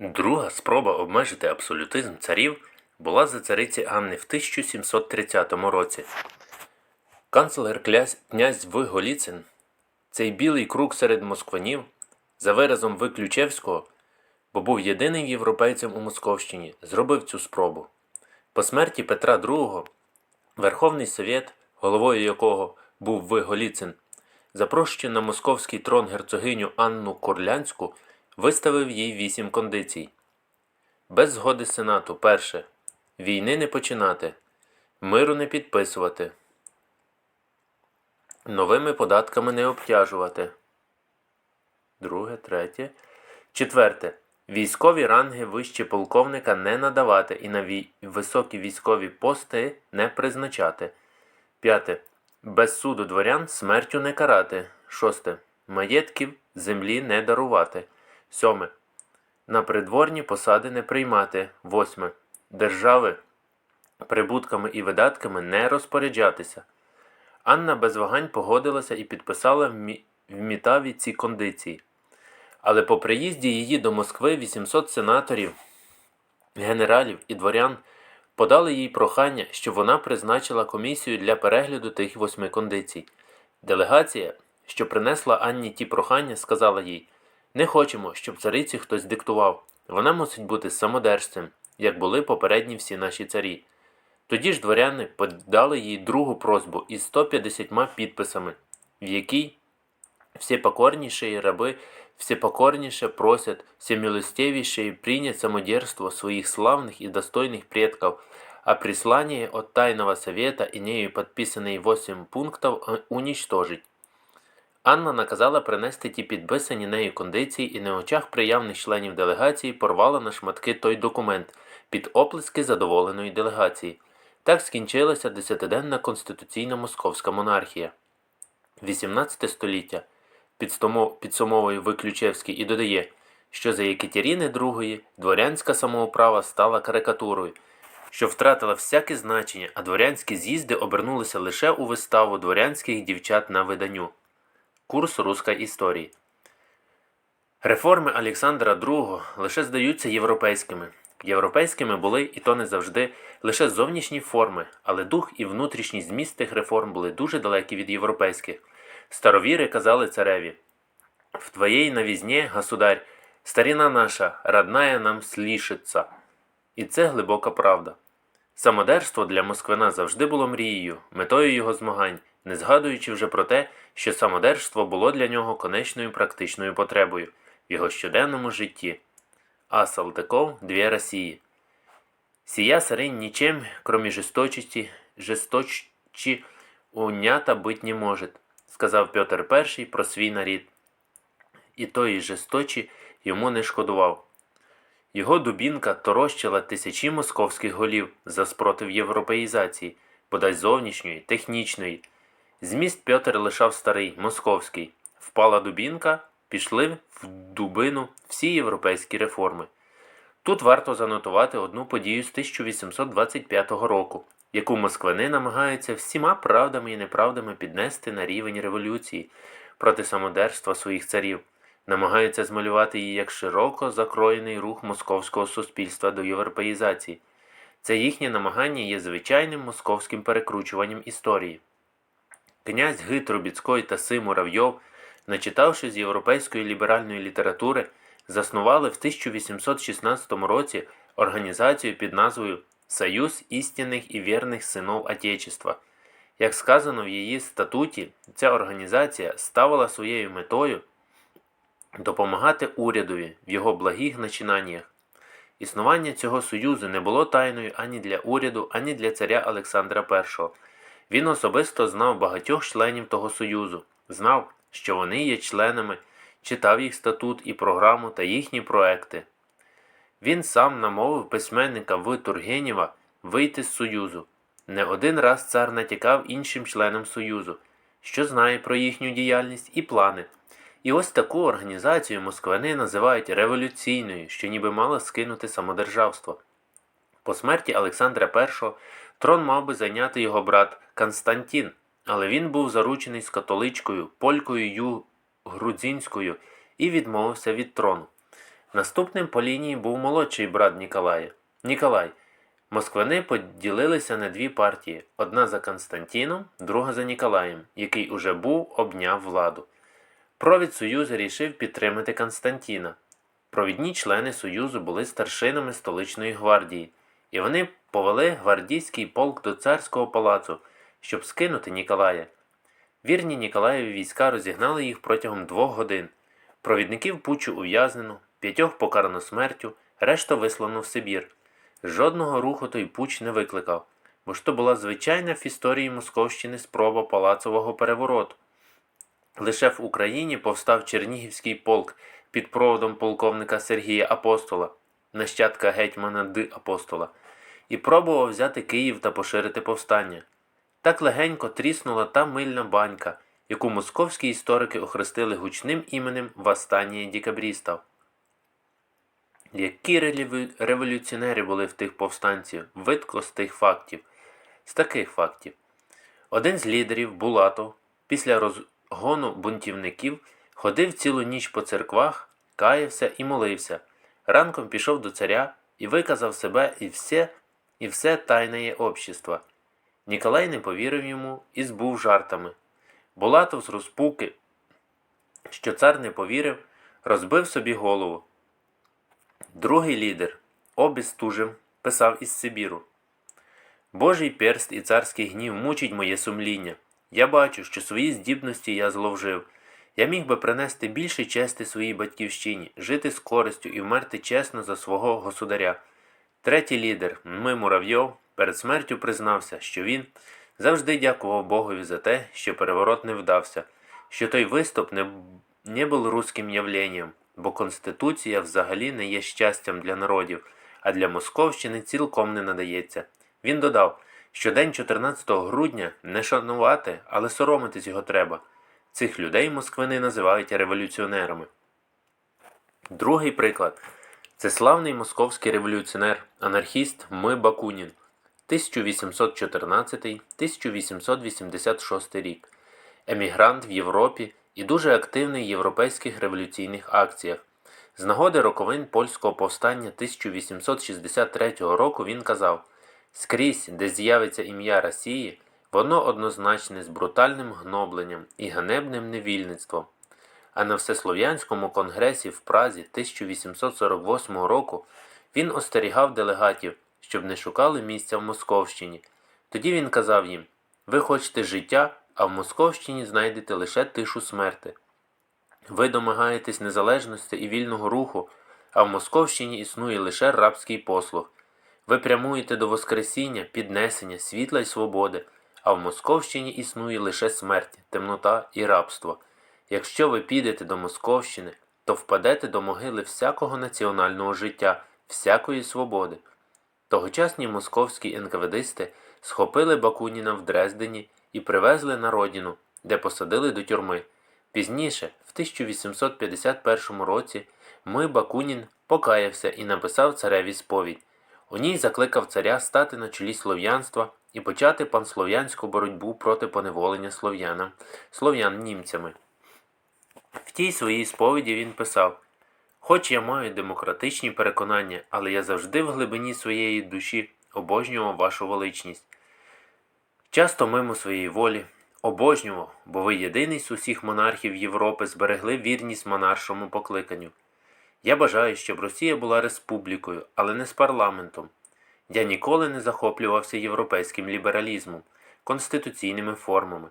Друга спроба обмежити абсолютизм царів була за цариці Анни в 1730 році. Канцлер князь, князь В. Голіцин, цей білий круг серед москванів, за виразом В. Ключевського, бо був єдиним європейцем у Московщині, зробив цю спробу. По смерті Петра II Верховний Совєт, головою якого був В. Голіцин, запрошуючи на московський трон герцогиню Анну Курлянську, виставив їй вісім кондицій. Без згоди Сенату перше. Війни не починати, миру не підписувати, новими податками не обтяжувати. Друге, третє. Четверте. Військові ранги вище полковника не надавати і на високі військові пости не призначати. П'яте. Без суду дворян смертю не карати. Шосте. Маєтків землі не дарувати. Сьоме. На придворні посади не приймати. Восьме. Держави прибутками і видатками не розпоряджатися. Анна без вагань погодилася і підписала в Мітаві ці кондиції. Але по приїзді її до Москви 800 сенаторів, генералів і дворян подали їй прохання, щоб вона призначила комісію для перегляду тих восьми кондицій. Делегація, що принесла Анні ті прохання, сказала їй: Не хочемо, щоб цариці хтось диктував. Вона мусить бути самодержцем, як були попередні всі наші царі. Тоді ж дворяни подали їй другу просьбу із 150 підписами, в якій всепокорнейшие рабы всепокорнейше просят всемилостивейшие принять самодерство своих славных и достойных предков, а прислание от Тайного Совета и нею подписанные 8 пунктов э, уничтожить. Анна наказала принести ті підписані нею кондиції і на очах приявних членів делегації порвала на шматки той документ під оплески задоволеної делегації. Так скінчилася десятиденна конституційна московська монархія. 18 століття підсумовує Виключевський і додає, що за Єкатеріни II дворянська самоуправа стала карикатурою, що втратила всяке значення, а дворянські з'їзди обернулися лише у виставу дворянських дівчат на виданню. Курс руської історії. Реформи Олександра II лише здаються європейськими. Європейськими були, і то не завжди, лише зовнішні форми, але дух і внутрішній зміст тих реформ були дуже далекі від європейських. Старовіри казали цареві «В твоєї новізні, государь, старіна наша, родная нам слішиться». І це глибока правда. Самодерство для Москвина завжди було мрією, метою його змагань, не згадуючи вже про те, що самодержство було для нього конечною практичною потребою в його щоденному житті. А Салтыков – две России. Сия сарынь ничем, кроме жесточости, жесточи унята быть не может, сказав Петр І про свій нарід. І тої жесточі йому не шкодував. Його дубінка торощила тисячі московських голів за спротив європеїзації, бодай зовнішньої, технічної. Зміст Петр лишав старий, московський. Впала дубінка, пішли в дубину всі європейські реформи. Тут варто занотувати одну подію з 1825 року, яку москвини намагаються всіма правдами і неправдами піднести на рівень революції проти самодерства своїх царів, намагаються змалювати її як широко закроєний рух московського суспільства до європеїзації. Це їхнє намагання є звичайним московським перекручуванням історії. Князь Ги Трубіцький та Си Муравйов, начитавши з європейської ліберальної літератури, заснували в 1816 році організацію під назвою Союз істинних і вірних синов Отечества. Як сказано в її статуті, ця організація ставила своєю метою допомагати урядові в його благих начинаннях. Існування цього союзу не було тайною ані для уряду, ані для царя Олександра І. Він особисто знав багатьох членів того союзу, знав, що вони є членами, читав їх статут і програму та їхні проекти. Він сам намовив письменника В. Тургенєва вийти з Союзу. Не один раз цар натякав іншим членам Союзу, що знає про їхню діяльність і плани. І ось таку організацію москвини називають революційною, що ніби мала скинути самодержавство. По смерті Олександра І трон мав би зайняти його брат Константін, але він був заручений з католичкою, полькою Ю Грудзінською і відмовився від трону. Наступним по лінії був молодший брат Ніколая Ніколай. Москвини поділилися на дві партії: одна за Константіном, друга за Ніколаєм, який уже був обняв владу. Провід Союзу рішив підтримати Константіна. Провідні члени Союзу були старшинами столичної гвардії, і вони повели гвардійський полк до царського палацу, щоб скинути Ніколая. Вірні Ніколаєві війська розігнали їх протягом двох годин. Провідників пучу ув'язнено, п'ятьох покарано смертю, решту вислано в Сибір. Жодного руху той пуч не викликав, бо ж то була звичайна в історії Московщини спроба палацового перевороту. Лише в Україні повстав Чернігівський полк під проводом полковника Сергія Апостола, нащадка гетьмана Д. Апостола, і пробував взяти Київ та поширити повстання. Так легенько тріснула та мильна банька, яку московські історики охрестили гучним іменем Восстання декабрістів. Які революціонери були в тих повстанців, видко з тих фактів, з таких фактів. Один з лідерів, Булатов, після розгону бунтівників ходив цілу ніч по церквах, каявся і молився. Ранком пішов до царя і виказав себе і все, і все тайне общество. Ніколай не повірив йому і збув жартами. Булатов з розпуки, що цар не повірив, розбив собі голову. Другий лідер, обістужив, писав із Сибіру. Божий перст і царський гнів мучить моє сумління. Я бачу, що свої здібності я зловжив. Я міг би принести більше чести своїй батьківщині, жити з користю і вмерти чесно за свого государя. Третій лідер, ми Муравйов, перед смертю признався, що він завжди дякував Богові за те, що переворот не вдався, що той виступ не, не був руським явленням, бо Конституція взагалі не є щастям для народів, а для Московщини цілком не надається. Він додав, що день 14 грудня не шанувати, але соромитись його треба. Цих людей москвини називають революціонерами. Другий приклад це славний московський революціонер, анархіст Ми Бакунін, 1814-1886 рік, емігрант в Європі і дуже активний в європейських революційних акціях. З нагоди роковин польського повстання 1863 року він казав: Скрізь, де з'явиться ім'я Росії, воно однозначне з брутальним гнобленням і ганебним невільництвом. А на Всеслов'янському конгресі в Празі 1848 року він остерігав делегатів, щоб не шукали місця в Московщині. Тоді він казав їм: Ви хочете життя, а в Московщині знайдете лише тишу смерти. Ви домагаєтесь незалежності і вільного руху, а в Московщині існує лише рабський послуг. Ви прямуєте до Воскресіння, піднесення, світла й свободи, а в Московщині існує лише смерть, темнота і рабство. Якщо ви підете до Московщини, то впадете до могили всякого національного життя, всякої свободи. Тогочасні московські НКВДисти схопили Бакуніна в Дрездені і привезли на родину, де посадили до тюрми. Пізніше, в 1851 році, ми Бакунін покаявся і написав цареві сповідь. У ній закликав царя стати на чолі слов'янства і почати панслов'янську боротьбу проти поневолення слов'янам, слов'ян німцями. В тій своїй сповіді він писав: Хоч я маю демократичні переконання, але я завжди в глибині своєї душі обожнював вашу величність. Часто мимо своєї волі обожнював, бо ви єдиний з усіх монархів Європи зберегли вірність монаршому покликанню. Я бажаю, щоб Росія була республікою, але не з парламентом. Я ніколи не захоплювався європейським лібералізмом, конституційними формами.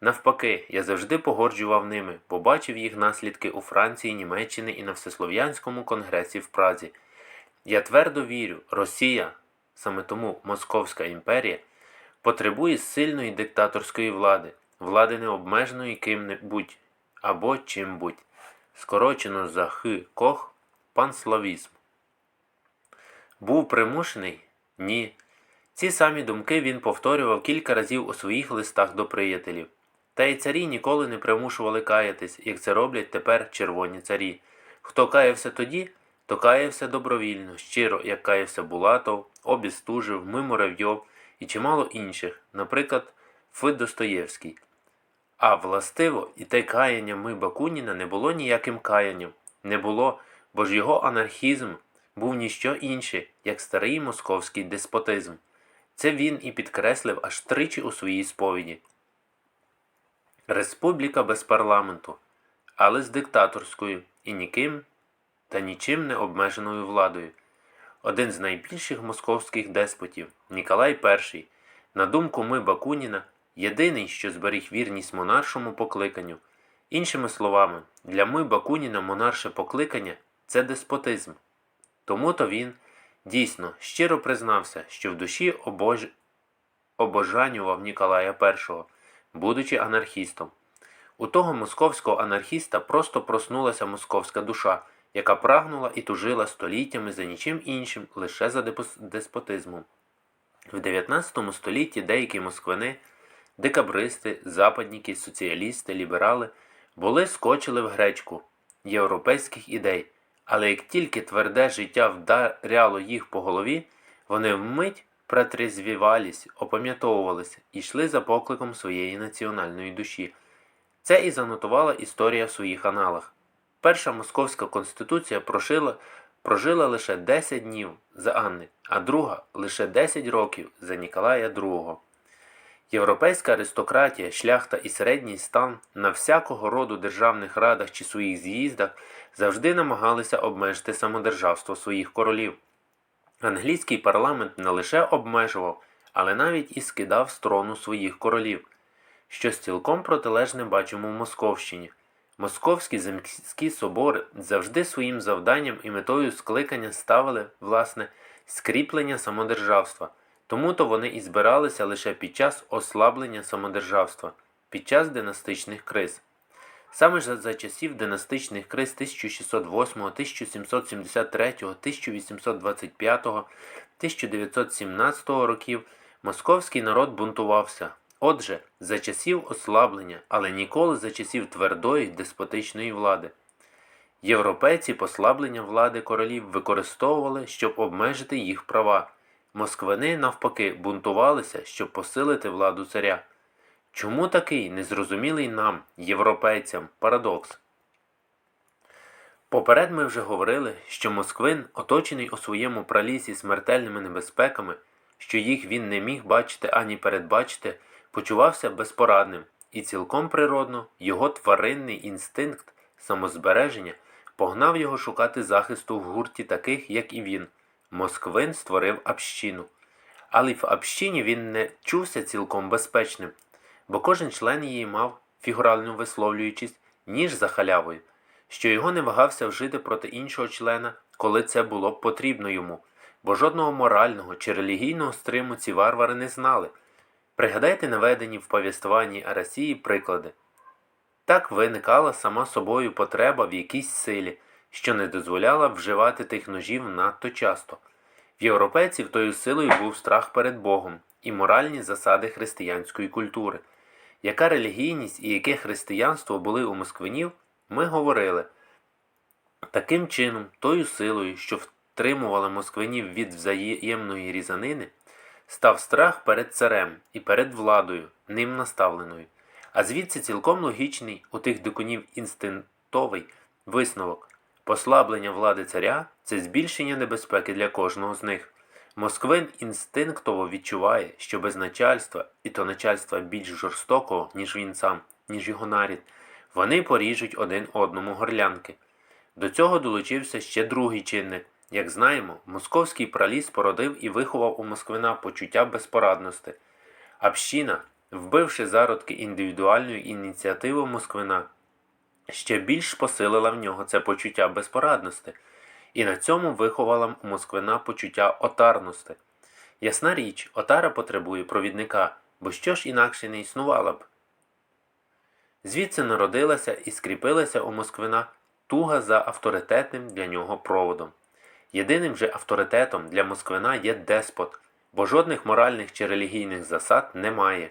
Навпаки, я завжди погоджував ними, бо бачив їх наслідки у Франції, Німеччині і на Всеслов'янському конгресі в Празі. Я твердо вірю, Росія, саме тому Московська імперія, потребує сильної диктаторської влади, влади необмеженої ким-небудь або чим-будь, скорочено за хи кох панславізм. Був примушений? Ні. Ці самі думки він повторював кілька разів у своїх листах до приятелів. Та й царі ніколи не примушували каятись, як це роблять тепер червоні царі. Хто каявся тоді, то каявся добровільно, щиро, як каявся Булатов, Обістужев, Мимуравйов і чимало інших, наприклад, Ф. Достоєвський. А властиво, і те каяння ми Бакуніна не було ніяким каянням, не було, бо ж його анархізм був ніщо інше, як старий московський деспотизм. Це він і підкреслив аж тричі у своїй сповіді. Республіка без парламенту, але з диктаторською і ніким та нічим не обмеженою владою. Один з найбільших московських деспотів, Ніколай І, на думку ми Бакуніна, єдиний, що зберіг вірність монаршому покликанню. Іншими словами, для ми Бакуніна монарше покликання це деспотизм. Тому то він дійсно щиро признався, що в душі обож... обожанював Ніколая І, будучи анархістом. У того московського анархіста просто проснулася московська душа, яка прагнула і тужила століттями за нічим іншим, лише за деспотизмом. В 19 столітті деякі москвини, декабристи, западники, соціалісти, ліберали були скочили в гречку європейських ідей, але як тільки тверде життя вдаряло їх по голові, вони вмить протрезвівались, опам'ятовувалися йшли за покликом своєї національної душі. Це і занотувала історія в своїх аналах. Перша московська конституція прошила, прожила лише 10 днів за Анни, а друга лише 10 років за Ніколая II. Європейська аристократія, шляхта і середній стан на всякого роду державних радах чи своїх з'їздах завжди намагалися обмежити самодержавство своїх королів. Англійський парламент не лише обмежував, але навіть і скидав з трону своїх королів. Щось цілком протилежне бачимо в Московщині. Московські земські собори завжди своїм завданням і метою скликання ставили, власне, скріплення самодержавства, тому то вони і збиралися лише під час ослаблення самодержавства, під час династичних криз. Саме ж за часів династичних криз 1608, 1773, 1825, 1917 років московський народ бунтувався. Отже, за часів ослаблення, але ніколи за часів твердої деспотичної влади. Європейці послаблення влади королів використовували, щоб обмежити їх права. Москвини, навпаки, бунтувалися, щоб посилити владу царя. Чому такий незрозумілий нам, європейцям, парадокс? Поперед ми вже говорили, що Москвин, оточений у своєму пралісі смертельними небезпеками, що їх він не міг бачити ані передбачити, почувався безпорадним, і цілком природно його тваринний інстинкт самозбереження погнав його шукати захисту в гурті таких, як і він. Москвин створив общину. Але в общині він не чувся цілком безпечним, бо кожен член її мав, фігурально висловлюючись, ніж за халявою, що його не вагався вжити проти іншого члена, коли це було б потрібно йому, бо жодного морального чи релігійного стриму ці варвари не знали. Пригадайте наведені в повістуванні Арасії приклади. Так виникала сама собою потреба в якійсь силі, що не дозволяла вживати тих ножів надто часто. В європейців тою силою був страх перед Богом і моральні засади християнської культури. Яка релігійність і яке християнство були у москвинів, ми говорили. Таким чином, тою силою, що втримувала москвинів від взаємної різанини, став страх перед царем і перед владою, ним наставленою. А звідси цілком логічний у тих дикунів інстинктовий висновок. Послаблення влади царя це збільшення небезпеки для кожного з них. Москвин інстинктово відчуває, що без начальства, і то начальства більш жорстокого, ніж він сам, ніж його нарід, вони поріжуть один одному горлянки. До цього долучився ще другий чинник. Як знаємо, московський праліс породив і виховав у Москвина почуття безпорадності. Община, вбивши зародки індивідуальної ініціативи Москвина, ще більш посилила в нього це почуття безпорадності, і на цьому виховала Москвина почуття отарності. Ясна річ, отара потребує провідника, бо що ж інакше не існувала б. Звідси народилася і скріпилася у Москвина туга за авторитетним для нього проводом. Єдиним же авторитетом для Москвина є деспот, бо жодних моральних чи релігійних засад немає.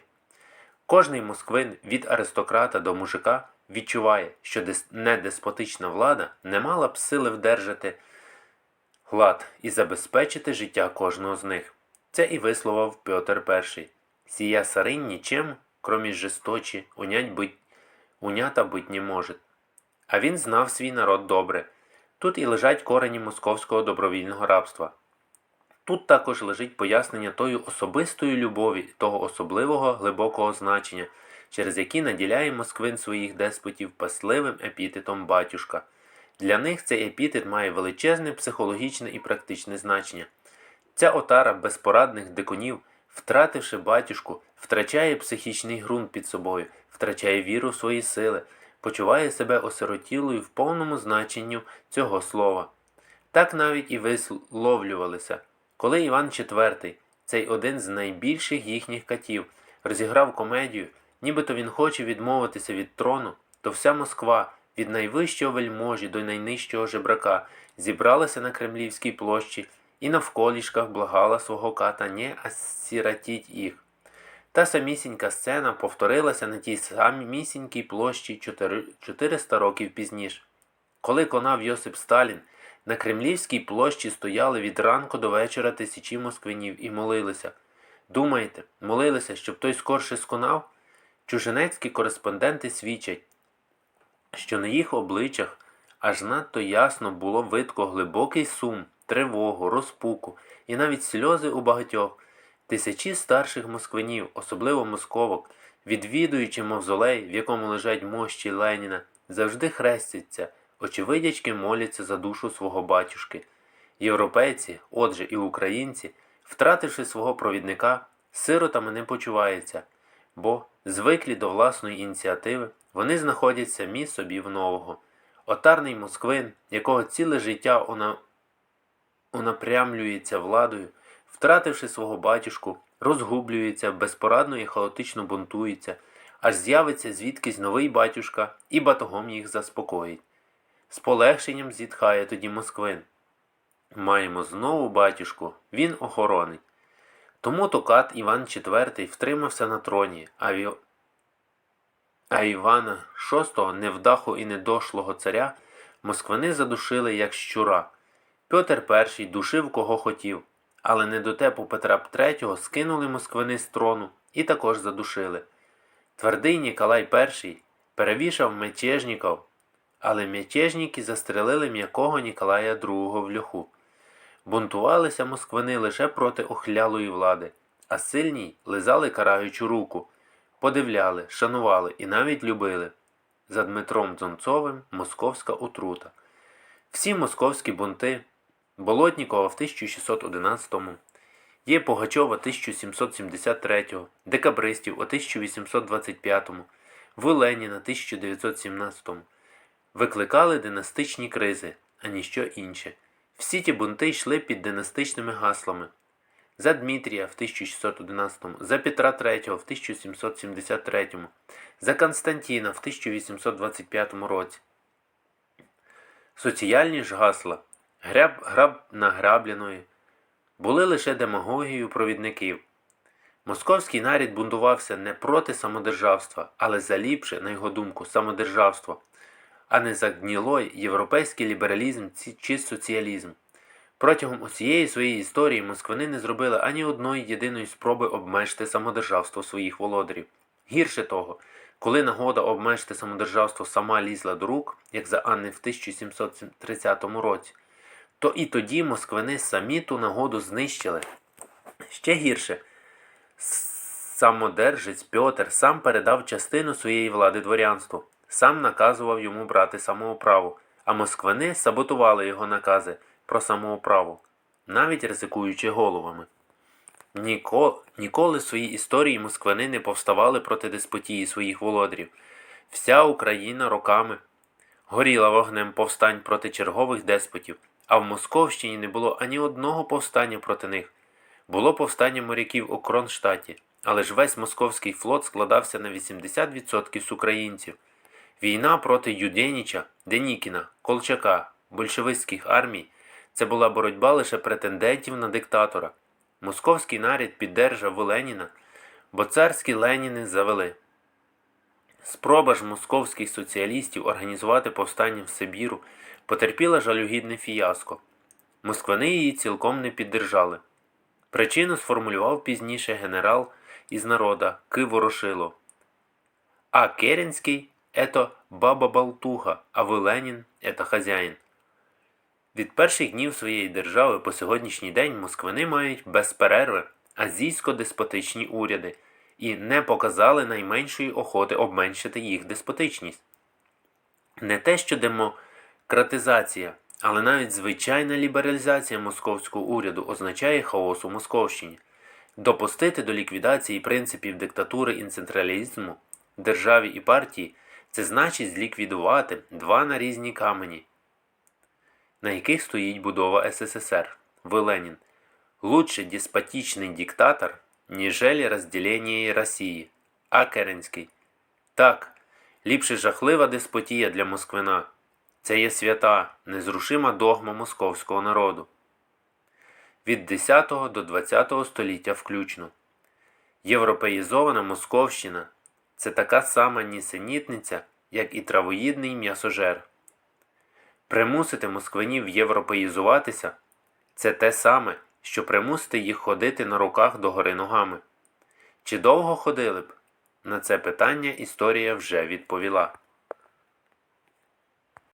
Кожний москвин від аристократа до мужика відчуває, що дес- недеспотична влада не мала б сили вдержати глад і забезпечити життя кожного з них. Це і висловив Петр І. Сія сарин нічим, кромі жесточі, унять быть, унята быть не може. А він знав свій народ добре. Тут і лежать корені московського добровільного рабства. Тут також лежить пояснення тої особистої любові, того особливого глибокого значення, через які наділяє Москвин своїх деспотів пасливим епітетом батюшка. Для них цей епітет має величезне психологічне і практичне значення. Ця отара безпорадних дикунів, втративши батюшку, втрачає психічний ґрунт під собою, втрачає віру в свої сили, почуває себе осиротілою в повному значенню цього слова. Так навіть і висловлювалися, коли Іван IV, цей один з найбільших їхніх катів, розіграв комедію, нібито він хоче відмовитися від трону, то вся Москва, від найвищого вельможі до найнижчого жебрака, зібралася на Кремлівській площі і навколішках благала свого ката не осіротіть їх. Та самісінька сцена повторилася на тій самісінькій площі 400 років пізніше. Коли конав Йосип Сталін, на Кремлівській площі стояли від ранку до вечора тисячі москвинів і молилися. Думаєте, молилися, щоб той скорше сконав? Чужинецькі кореспонденти свідчать, що на їх обличчях аж надто ясно було видко глибокий сум, тривогу, розпуку і навіть сльози у багатьох. Тисячі старших москвинів, особливо московок, відвідуючи мавзолей, в якому лежать мощі Леніна, завжди хрестяться, очевидячки моляться за душу свого батюшки. Європейці, отже і українці, втративши свого провідника, сиротами не почуваються, бо, звиклі до власної ініціативи, вони знаходять самі собі в нового. Отарний москвин, якого ціле життя уна... унапрямлюється владою, втративши свого батюшку, розгублюється, безпорадно і хаотично бунтується, аж з'явиться звідкись новий батюшка і батогом їх заспокоїть. З полегшенням зітхає тоді москвин. Маємо знову батюшку, він охоронить. Тому токат Іван IV втримався на троні, а. А Івана VI, невдаху і недошлого царя, москвини задушили як щура. Петр І душив кого хотів, але недотепу Петра III скинули москвини з трону і також задушили. Твердий Ніколай І перевішав мятежників, але мятежники застрелили м'якого Ніколая II в льоху. Бунтувалися москвини лише проти охлялої влади, а сильні лизали караючу руку, подивляли, шанували і навіть любили. За Дмитром Дзонцовим московська отрута. Всі московські бунти Болотнікова в 1611-му, є Пугачова 1773-го, декабристів у 1825-му, в Леніна 1917-му. Викликали династичні кризи, а ніщо інше. Всі ті бунти йшли під династичними гаслами. За Дмитрія в 1611, за Петра III в 1773, за Константіна в 1825 році. Соціальні ж гасла граб, граб награбленої були лише демагогією провідників. Московський нарід бунтувався не проти самодержавства, але за ліпше, на його думку, самодержавство, а не за гнілой європейський лібералізм чи соціалізм. Протягом усієї своєї історії москвини не зробили ані одної єдиної спроби обмежити самодержавство своїх володарів. Гірше того, коли нагода обмежити самодержавство сама лізла до рук, як за Анни в 1730 році, то і тоді москвини самі ту нагоду знищили. Ще гірше, самодержець Пьотр сам передав частину своєї влади дворянству, сам наказував йому брати самоуправу, а москвини саботували його накази про самоуправу, навіть ризикуючи головами. Ніко, ніколи в своїй історії москвини не повставали проти деспотії своїх володарів. Вся Україна роками горіла вогнем повстань проти чергових деспотів, а в Московщині не було ані одного повстання проти них. Було повстання моряків у Кронштадті, але ж весь московський флот складався на 80% з українців. Війна проти Юденіча, Денікіна, Колчака, большевистських армій це була боротьба лише претендентів на диктатора. Московський нарід піддержав Леніна, бо царські Леніни завели. Спроба ж московських соціалістів організувати повстання в Сибіру потерпіла жалюгідне фіаско. Москвини її цілком не піддержали. Причину сформулював пізніше генерал із народа Ки Ворошило. А Керенський – это баба-болтуха, а вы Ленин – это хазяїн. Від перших днів своєї держави по сьогоднішній день москвини мають без перерви азійсько-деспотичні уряди і не показали найменшої охоти обменшити їх деспотичність. Не те, що демократизація, але навіть звичайна лібералізація московського уряду означає хаос у Московщині. Допустити до ліквідації принципів диктатури і централізму державі і партії це значить зліквідувати два нарізні камені, на яких стоїть будова СССР. В. Ленін. Лучше деспотичный диктатор, нежели разделение Росії. А. Керенський. Так, ліпше жахлива деспотія для Москвина. Це є свята, незрушима догма московського народу. Від 10 до 20 століття включно. Європеїзована Московщина це така сама нісенітниця, як і травоїдний м'ясожер. Примусити москвинів європеїзуватися це те саме, що примусити їх ходити на руках догори ногами. Чи довго ходили б? На це питання історія вже відповіла.